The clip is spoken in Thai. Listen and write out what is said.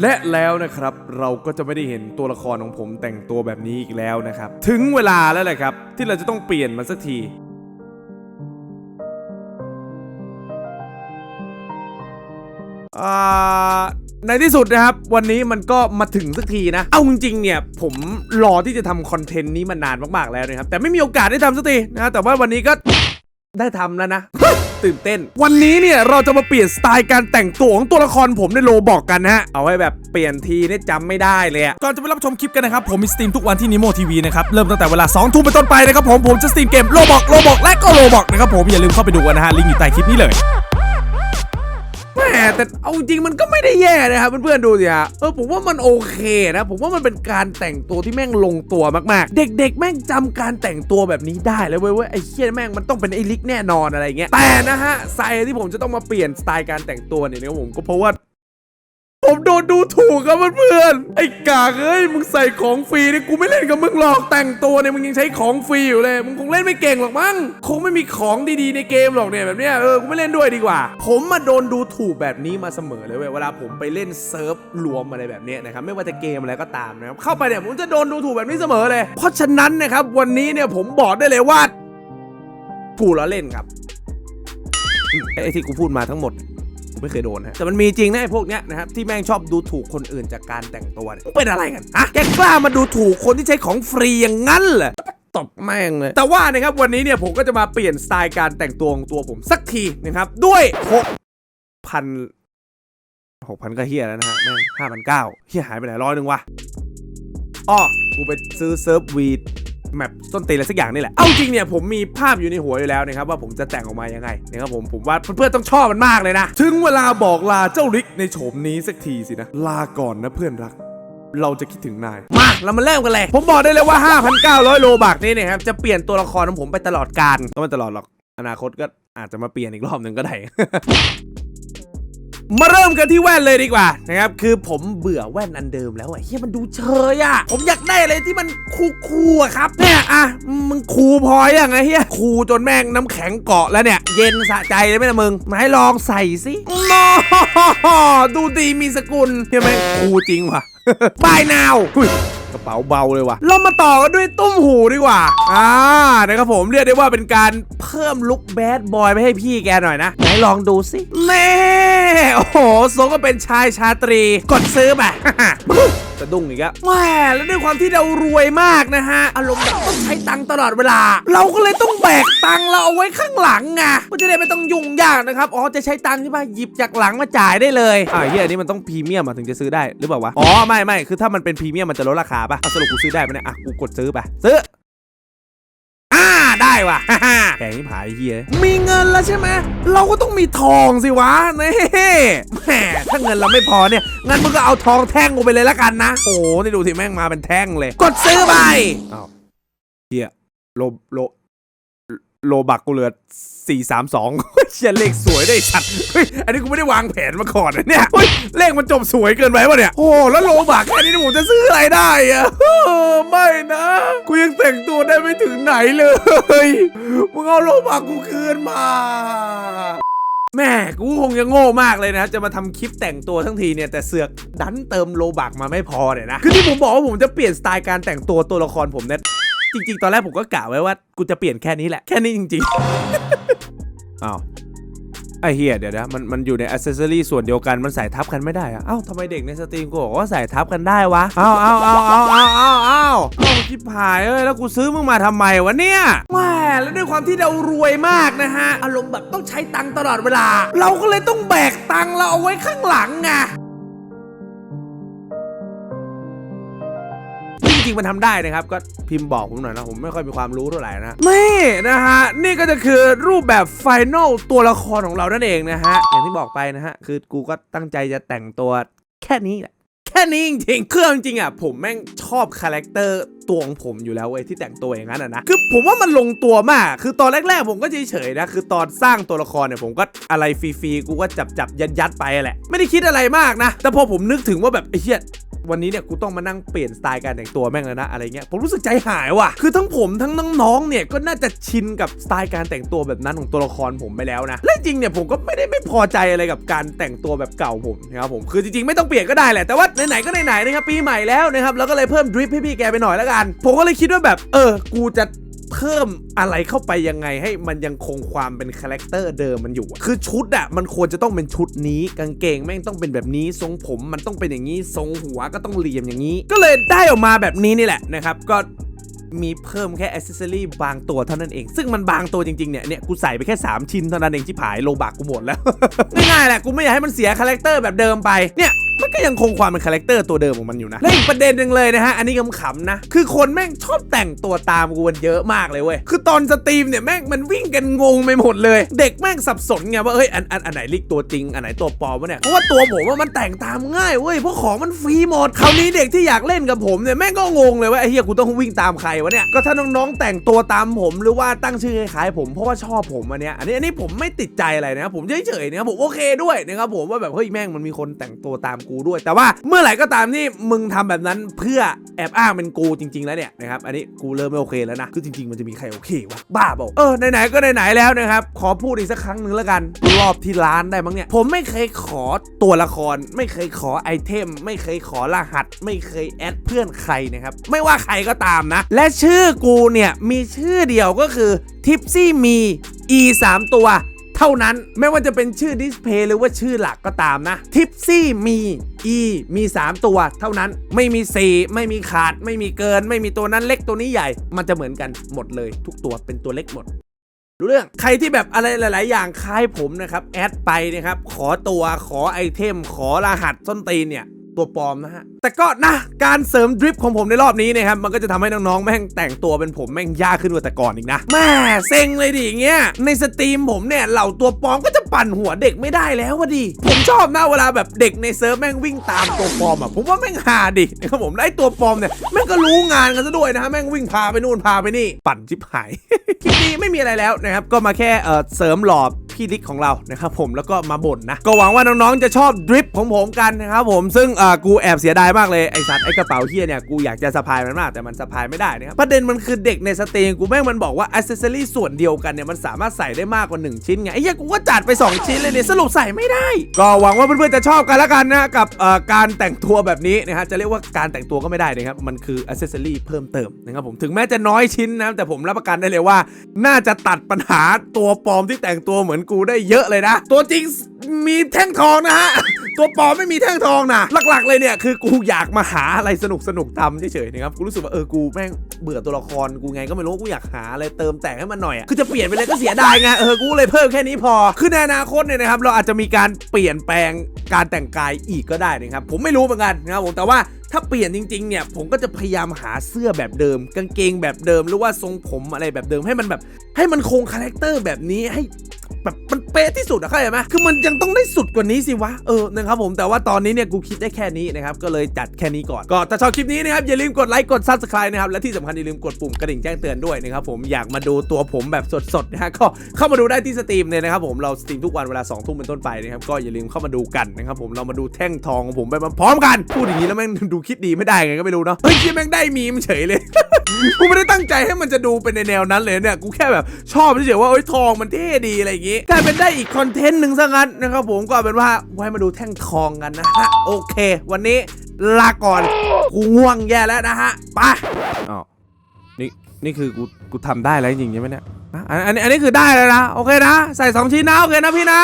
และแล้วนะครับเราก็จะไม่ได้เห็นตัวละครของผมแต่งตัวแบบนี้อีกแล้วนะครับ ถึงเวลาแล้วแหละครับ ที่เราจะต้องเปลี่ยนมันสักทีในที่สุดนะครับ วันนี้มันก็มาถึงสักทีนะ เอาจริงๆเนี่ย ผมรอที่จะทำคอนเทนต์นี้มานานมากๆแล้วนะครับ แต่ไม่มีโอกาสได้ทำสักทีนะแต่ว่าวันนี้ก็ ได้ทำแล้วนะ ตื่นเต้น วันนี้เนี่ยเราจะมาเปลี่ยนสไตล์การแต่งตัวของตัวละครผมในโลบอกกันนะฮะ เอาให้แบบเปลี่ยนทีเนี่ยจำไม่ได้เลยก่อนจะไปรับชมคลิปกันนะครับ ผมมีสตรีมทุกวันที่นิโมทีวีนะครับ เริ่มตั้งแต่เวลา2ทุ่มเป็นต้นไปนะครับผมผมจะสตรีมเกมโลบอกโลบอกและก็โลบอกนะครับผมอย่าลืมเข้าไปดูกันนะฮะลิงก์อยู่ใต้คลิปนี้เลย แต่เอาจริงมันก็ไม่ได้แย่นะครับเพื่อนๆดูสิฮะเออผมว่ามันโอเคนะผมว่ามันเป็นการแต่งตัวที่แม่งลงตัวมากๆ เด็ก ๆ แม่งจำการแต่งตัวแบบนี้ได้เลยเว้ยว้ยไอ้เชี่ยแม่งมันต้องเป็นไอ้ลิกแน่นอนอะไรเงี้ยแต่นะฮะไซที่ผมจะต้องมาเปลี่ยนสไตล์การแต่งตัวเนี่ยนะผมก็เพราะว่า ถูกครับเพื่อนๆไอ้กากเอ้ยมึงใส่ของฟรีเนี่ยกูไม่เล่นกับมึงหรอกแต่งตัวเนี่ยมึงยังใช้ของฟรีอยู่เลยมึงคงเล่นไม่เก่งหรอกมั้งคงไม่มีของดีๆในเกมหรอกเนี่ยแบบเนี้ยเออกูไม่เล่นด้วยดีกว่า ผมมาโดนดูถูกแบบนี้มาเสมอเลยเว้ยเวลาผมไปเล่นเซิร์ฟรวมอะไรแบบเนี้ยนะครับไม่ว่าจะเกมอะไรก็ตามนะครับเข้าไปเนี่ยผมจะโดนดูถูกแบบนี้เสมอเลย เพราะฉะนั้นนะครับวันนี้เนี่ยผมบอกได้เลยว่าผูล้อเล่นครับไอ้ที่กูพูดมาทั้งหมด ไม่เคยโดนนะแต่มันมีจริงนะไอ้พวกเนี้ยนะครับที่แม่งชอบดูถูกคนอื่นจากการแต่งตัวเนี่ยเป็นอะไรกันฮะแกกล้ามาดูถูกคนที่ใช้ของฟรีอย่างนั้นเหรอตบแม่งเลย แต่ว่านะครับวันนี้เนี่ยผมก็จะมาเปลี่ยนสไตล์การแต่งตัวของตัวผมสักทีนะครับ ด้วยหกพันหกพันก็เฮียแล้วนะฮะแม่งห้าพันเก้าเฮียหายไปไหนร้อยหนึ่งวะอ้อกูไปซื้อเซิร์ฟวีด แมปต้นตีนอะไรสักอย่างนี่แหละ เอาจริงเนี่ยผมมีภาพอยู่ในหัวอยู่แล้วนะครับว่าผมจะแต่งออกมายังไงนะครับผมผมว่าเพื่อนๆต้องชอบมันมากเลยนะ ถึงเวลาบอกลาเจ้าริกในโฉมนี้สักทีสินะ ลาก่อนนะเพื่อนรักเราจะคิดถึงนาย มา เรามาเริ่มกันเลย ผมบอกได้เลยว่า 5,900 โลบักนี่นะครับ จะเปลี่ยนตัวละครของผมไปตลอดการก็ไม่ตลอดหรอก อนาคตก็อาจจะมาเปลี่ยนอีกรอบหนึ่งก็ได้ มาเริ่มกันที่แว่นเลยดีกว่านะครับคือผมเบื่อแว่นอันเดิมแล้วอะเฮียมันดูเชยอะผมอยากได้อะไรที่มันคูคูอะครับเนี่ยอะมึงคูพอยังไงเฮียคูจนแม่งน้ำแข็งเกาะแล้วเนี่ย เย็นสะใจเลยไหมนะมึงมาให้ลองใส่สินอดูดีมีสกุลเฮียแม่งคูจริงว่ะบายนาว กระเป๋าเบาเลยว่ะ เรามาต่อกันด้วยตุ้มหูดีกว่า อ่า นะครับผมเรียกได้ว่าเป็นการเพิ่มลุคแบดบอยไปให้พี่แกหน่อยนะ ไหนลองดูสิแม่โอ้โหสงก็เป็นชายชาตรี กดซื้อไป สะดุ้งอีกแล้วแหมแล้วด้วยความที่เรารวยมากนะฮะอารมณ์แบบต้องใช้ตังค์ตลอดเวลา เราก็เลยต้องแบกตังค์เราเอาไว้ข้างหลังไงก็จะได้ไม่ต้องยุ่งยากนะครับอ๋อจะใช้ตังค์ใช่ปะหยิบจากหลังมาจ่ายได้เลยอ่าเฮียอันนี้มันต้องพรีเมียมถึงจะซื้อได้หรือเปล่าวะอ๋อไม่ไม่คือถ้ามันเป็นพรีเมียมมันจะลดราคาปะเอาสรุปกูซื้อได้ไหมเนี่ยอะกูกดซื้อไปซื้อ ได้ว่ะแพงที่ผายเฮียมีเงินแล้วใช่ไหมเราก็ต้องมีทองสิวะเน่แหมถ้าเงินเราไม่พอเนี่ยงั้นมึงก็เอาทองแท่งกูไปเลยละกันนะโอ้โหนี่ดูสิแม่งมาเป็นแท่งเลย กดซื้อไปอ้าวเฮียโลโล โลบักกูเหลือสี่สามสองเชียเลขสวยได้ชัดเฮ้ยอันนี้กูไม่ได้วางแผนมาก่อนนะเนี่ยเฮ้ยเลขมันจบสวยเกินไปวะเนี่ยโอ้แล้วโลบักแค่นี้ผมจะซื้ออะไรได้อะไม่นะกูยังแต่งตัวได้ไม่ถึงไหนเลยมึงเอาโลบักกูคืนมาแม่กูคงจะโง่มากเลยนะ จะมาทำคลิปแต่งตัวทั้งทีเนี่ย แต่เสือกดันเติมโลบักมาไม่พอเนี่ยนะ คือที่ผมบอกว่าผมจะเปลี่ยนสไตล์การแต่งตัวตัวละครผมเนี่ย จริง ๆ ตอนแรกผมก็กะไว้ว่ากูจะเปลี่ยนแค่นี้แหละ แค่นี้จริงๆอ้าวไอเฮียเดี๋ยวนะมันมันอยู่ในอ c เซสซอรี่ส่วนเดียวกันมันใส่ทับกันไม่ได้อะเอ้าทำไมเด็กในสตรีมกูบอกว่าใส่ทับกันได้วะเอ้าเอ้าเอ้าเอ้าเอ้าเอ้าเอ้าเอ้าชิบหายเอ้ยแล้วกูซื้อมึงมาทำไมวะเนี่ยแหมแล้วด้วยความที่เรารวยมากนะฮะอารมณ์แบบต้องใช้ตังค์ตลอดเวลา เราก็เลยต้องแบกตังค์เราเอาไว้ข้างหลังไง จริงมันทำได้นะครับ ก็พิมพ์บอกผมหน่อยนะ ผมไม่ค่อยมีความรู้เท่าไหร่นะนี่นะฮะ นี่ก็จะคือรูปแบบไฟนอลตัวละครของเรานั่นเองนะฮะ อย่างที่บอกไปนะฮะ คือกูก็ตั้งใจจะแต่งตัวแค่นี้แหละแค่นี้จริงๆ เครื่องจริงอะผมแม่งชอบคาแรคเตอร์ตัวของผมอยู่แล้วเว้ยที่แต่งตัวอย่างนั้นอะนะ คือผมว่ามันลงตัวมาก คือตอนแรกๆ ผมก็เฉยๆนะ คือตอนสร้างตัวละครเนี่ยผมก็อะไรฟรีๆ กูก็จับจับยัดยัดๆไปแหละ ไม่ได้คิดอะไรมากนะ แต่พอผมนึกถึงว่าแบบไอ้เหี้ย วันนี้เนี่ยกูต้องมานั่งเปลี่ยนสไตล์การแต่งตัวแม่งแล้วนะอะไรเงี้ยผมรู้สึกใจหายว่ะคือทั้งผมทั้งน้องๆเนี่ยก็น่าจะชินกับสไตล์การแต่งตัวแบบนั้นของตัวละครผมไปแล้วนะและจริงเนี่ยผมก็ไม่ได้ไม่พอใจอะไรกับการแต่งตัวแบบเก่าผมนะครับผมคือจริงๆไม่ต้องเปลี่ยนก็ได้แหละแต่ว่าไหนๆก็ไหนๆนะครับปีใหม่แล้วนะครับแล้วก็เลยเพิ่มดริปให้พี่แกไปหน่อยแล้วกัน ผมก็เลยคิดว่าแบบเออกูจะ เพิ่มอะไรเข้าไปยังไงให้มันยังคงความเป็นคาแรคเตอร์เดิมมันอยู่อะคือชุดอะมันควรจะต้องเป็นชุดนี้กางเกงแม่งต้องเป็นแบบนี้ทรงผมมันต้องเป็นอย่างนี้ทรงหัวก็ต้องเหลี่ยมอย่างนี้ ก็เลยได้ออกมาแบบนี้นี่แหละนะครับก็มีเพิ่มแค่อ c เซสซอรี่บางตัวเท่านั้นเอง ซึ่งมันบางตัวจริงๆ เนี่ย เนี่ย กูใส่ไปแค่ 3 ชิ้นเท่านั้นเองที่ผายโลบากกูหมดแล้ว ง่ายๆแหละ กูไม่อยากให้มันเสียคาแรคเตอร์แบบเดิมไป เนี่ย มันก็ยังคงความเป็นคาแรคเตอร์ตัวเดิมของมันอยู่นะและอีกประเด็นหนึ่งเลยนะฮะอันนี้ขำๆนะ คือคนแม่งชอบแต่งตัวตามกูกันเยอะมากเลยเว้ยคือตอนสตรีมเนี่ยแม่งมันวิ่งกันงงไปหมดเลย เด็กแม่งสับสนไงว่าเฮ้ยอันอันอันไหนลิกตัวจริงอันไหนตัวปลอมวะเนี่ยเพราะว่าตัวผมว่ามันแต่งตามง่ายเว้ยเพราะของมันฟรีหมดคราวนี้เด็กที่อยากเล่นกับผมเนี่ยแม่งก็งงเลยว่าไอ้เฮียกูต้องวิ่งตามใครวะเนี่ยก็ถ้าน้องๆแต่งตัวตามผมหรือว่าตั้งชื่อคล้ายๆผมเพราะว่าชอบผมอันเนี้ยอันนี้อันนี้ผมไม่ติดใจอะไรนะผมเฉยๆนะครับผมโอเคด้วยนะครับผมว่าแบบเฮ้ยแม่งมันมีคนแต่งตัวตามกูด้วย แต่ว่าเมื่อไหร่ก็ตามที่มึงทำแบบนั้นเพื่อแอบอ้างเป็นกูจริง ๆ แล้วเนี่ยนะครับอันนี้กูเริ่มไม่โอเคแล้วนะคือจริง ๆ มันจะมีใครโอเควะบ้าเปล่าเออไหนๆก็ไหนๆแล้วนะครับขอพูดอีกสักครั้งหนึ่งแล้วกัน รอบที่ร้านได้มั้งเนี่ยผมไม่เคยขอตัวละคร ไม่เคยขอไอเทม ไม่เคยขอรหัส ไม่เคยแอดเพื่อนใครนะครับไม่ว่าใครก็ตามนะ และชื่อกูเนี่ยมีชื่อเดียวก็คือทิปซี่มี e 3ตัว เท่านั้นไม่ว่าจะเป็นชื่อดิสเพย์หรือว่าชื่อหลักก็ตามนะทิปซี่มี e มี 3 ตัว เท่านั้นไม่มี 4 ไม่มีขาด ไม่มีเกิน ไม่มีตัวนั้นเล็กตัวนี้ใหญ่ มันจะเหมือนกันหมดเลย ทุกตัวเป็นตัวเล็กหมดรู้เรื่องใครที่แบบอะไรหลาย ๆ อย่างคล้ายผมนะครับแอดไปนะครับขอตัวขอไอเทม ขอรหัสส้นตีนเนี่ย ตัวปลอมนะฮะ แต่ก็นะการเสริมดริฟต์ของผมในรอบนี้นะครับมันก็จะทำให้น้องๆแม่งแต่งตัวเป็นผมแม่งยากขึ้นกว่าแต่ก่อนอีกนะแม่เซ็งเลยดิอย่างเงี้ยในสตรีมผมเนี่ยเหล่าตัวปลอมก็จะปั่นหัวเด็กไม่ได้แล้ววะดิผมชอบนะเวลาแบบเด็กในเซิร์ฟแม่งวิ่งตามตัวปลอมอะผมว่าแม่งหาดินะครับผมไอ้ตัวปลอมเนี่ยแม่งก็รู้งานกันซะด้วยนะฮะแม่งวิ่งพาไปนู่นพาไปนี่ ปั่นชิบหายคลิปนี้ไม่มีอะไรแล้วนะครับก็มาแค่เอ่อเสริมหล่อพี่ลิกของเรานะครับผมแล้วก็มาบ่นนะก็หวังว่าน้องๆจะชอบดริฟของผมกันนะครับผมซึ่งเออกูแอบเสียดายมากเลยไอสัตว์ไอกระเป๋าเฮียเนี่ยกูอยากจะสะพายมันมากแต่มันสะพายไม่ได้นะครับประเด็นมันคือเด็กในสตรีมกูแม่งมันบอกว่าอ c เซอรี่ส่วนเดียวกันเนี่ยมันสามารถใส่ได้มากกว่า 1 ชิ้นไงไอ้เหี้ยกูก็จัดไป 2 ชิ้นเลยเนี่ยสรุปใส่ไม่ได้ ก็หวังว่าเพื่อนๆจะชอบกันล้วกันนะกับการแต่งตัวแบบนี้นะฮะจะเรียกว่าการแต่งตัวก็ไม่ได้นะครับมันคืออ c เซอรี่เพิ่มเติมนะครับผมถึงแม้จะน้อยชิ้นนะแต่ผมรับประกันได้เลยว่า น่าจะตัดปัญหาตัวปลอมที่แต่งตัวเหมือนกูได้เยอะเลยนะ ตัวจริงมีแท่งทองนะฮะ ตัวปลอมไม่มีแท่งทองนะหลักๆเลยเนี่ยคือกูอยากมาหาอะไรสนุกสนุกๆทำเฉยๆนะครับกูรู้สึกว่าเออกูแม่งเบื่อตัวละครกูไงก็ไม่รู้กูอยากหาอะไรเติมแต่งให้มันหน่อยอะคือจะเปลี่ยนไปเลยก็เสียดายไงเออกูเลยเพิ่มแค่นี้พอ คือในอนาคตเนี่ยนะครับเราอาจจะมีการเปลี่ยนแปลงการแต่งกายอีกก็ได้นะครับผมไม่รู้เหมือนกันนะครับผมแต่ว่าถ้าเปลี่ยนจริงๆ เนี่ย ผมก็จะพยายามหาเสื้อแบบเดิม กางเกงแบบเดิม หรือว่าทรงผมอะไรแบบเดิมให้มันแบบ ให้มันคงคาแรคเตอร์แบบนี้ให้แบบมัน เป๊ะที่สุดอะเข้าใจไหมคือมันยังต้องได้สุดกว่านี้สิวะ เออ นะครับผม แต่ว่าตอนนี้เนี่ยกูคิดได้แค่นี้นะครับ ก็เลยจัดแค่นี้ก่อน ก็ถ้าชอบคลิปนี้นะครับอย่าลืมกดไลค์ กด subscribe นะครับ และที่สำคัญอย่าลืมกดปุ่มกระดิ่งแจ้งเตือนด้วยนะครับผม อยากมาดูตัวผมแบบสดๆนะฮะ ก็เข้ามาดูได้ที่สตรีมเลยนะครับผม เราสตรีมทุกวันเวลา2ทุ่มเป็นต้นไปนะครับ ก็อย่าลืมเข้ามาดูกันนะครับผม เรามาดูแท่งทองของผมไปพร้อมกัน พูดอย่างนี้แล้วแม่งดูคิดดีไม่ได้ไงก็ไม่รู้เนาะ เฮ้ยแม่งได้มีมเฉยเลย กูไม่ได้ตั้งใจให้มันจะดูเป็นในแนวนั้นเลยเนี่ย กูแค่แบบชอบเฉยๆว่าเอ้ยทองมันเท่ดีอะไรอย่างงี้กลายเป็นได้อีกคอนเทนต์หนึ่งซะงั้นนะครับผมก็เอาเป็นว่าไว้มาดูแท่งทองกันนะฮะโอเค วันนี้ลาก่อนกูง่วงแย่แล้วนะฮะไปอ๋อนี่นี่คือกูกูทำได้แล้วจริงๆใช่ไหมเนี่ยอะอันอันนี้อันนี้คือได้แล้วนะโอเคนะ ใส่สองชิ้นนะโอเคนะพี่นะ